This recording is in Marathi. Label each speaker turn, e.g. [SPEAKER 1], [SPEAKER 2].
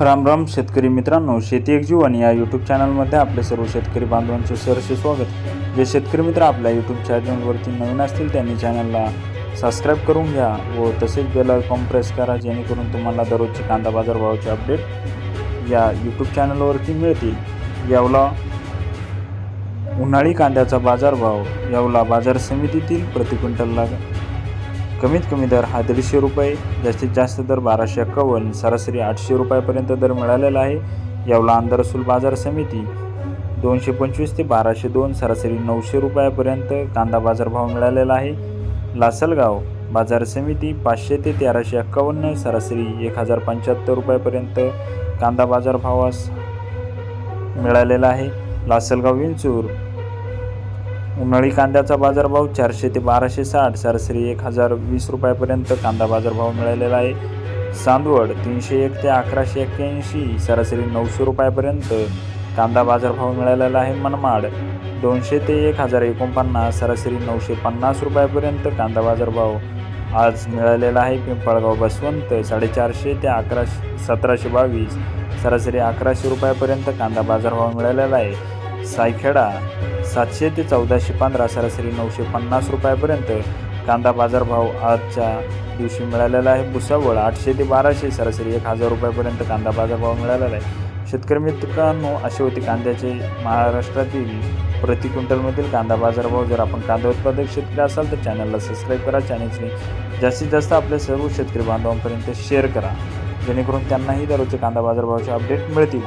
[SPEAKER 1] राम राम शेतकरी मित्रांनो शेती एक जीवन या यूट्यूब चॅनलमध्ये आपले सर्व शेतकरी बांधवांचे सहर्ष स्वागत. जे शेतकरी मित्र आपल्या यूट्यूब चॅनलवरती नवीन असतील त्यांनी चॅनलला सबस्क्राईब करून घ्या व तसेच बेल आयकॉन प्रेस करा जेणेकरून तुम्हाला दररोजचे कांदा बाजार भावाचे अपडेट या यूट्यूब चॅनलवरती मिळतील. यावला उन्हाळी कांद्याचा बाजारभाव यावला बाजार समितीतील प्रति क्विंटलला कमीत कमी दर हा दीडशे रुपये जास्तीत जास्त दर बाराशे एक्कावन्न सरासरी आठशे रुपयापर्यंत दर मिळालेला आहे. यावला आंदरसूल बाजार समिती. दोनशे पंचवीस ते बाराशे दोन सरासरी नऊशे रुपयापर्यंत कांदा बाजारभाव मिळालेला आहे. लासलगाव बाजार समिती पाचशे ते तेराशे एक्कावन्न सरासरी एक हजार पंच्याहत्तर रुपयापर्यंत कांदा बाजारभावास मिळालेला आहे. लासलगाव विंचूर उन्हाळी कांद्याचा बाजारभाव चारशे ते बाराशे साठ सरासरी एक हजार वीस रुपयापर्यंत कांदा बाजारभाव मिळालेला आहे. चांदवड तीनशे एक ते अकराशे एक्क्याऐंशी सरासरी नऊशे रुपयापर्यंत कांदा बाजारभाव मिळालेला आहे मनमाड. दोनशे ते एक हजार एकोणपन्नास सरासरी नऊशे पन्नास रुपयापर्यंत कांदा बाजारभाव आज मिळालेला आहे. पिंपळगाव बसवंत साडेचारशे ते अकराशे सतराशे बावीस सरासरी अकराशे रुपयापर्यंत कांदा बाजारभाव मिळालेला आहे. सायखेडा सातशे ते चौदाशे पंधरा सरासरी नऊशे पन्नास रुपयापर्यंत कांदा बाजारभाव आजच्या दिवशी मिळालेला आहे. भुसावळ आठशे ते बाराशे सरासरी एक हजार रुपयापर्यंत कांदा बाजारभाव मिळालेला आहे. शेतकरी मित्रांनो असे होते कांद्याचे महाराष्ट्रातील प्रति क्विंटलमधील कांदा बाजारभाव जर आपण कांदा उत्पादक शेतकरी असाल तर चॅनलला सबस्क्राईब करा चॅनलचे जास्तीत जास्त आपल्या सर्व शेतकरी बांधवांपर्यंत शेअर करा. जेणेकरून त्यांनाही दररोजचे कांदा बाजारभावाचे अपडेट मिळतील.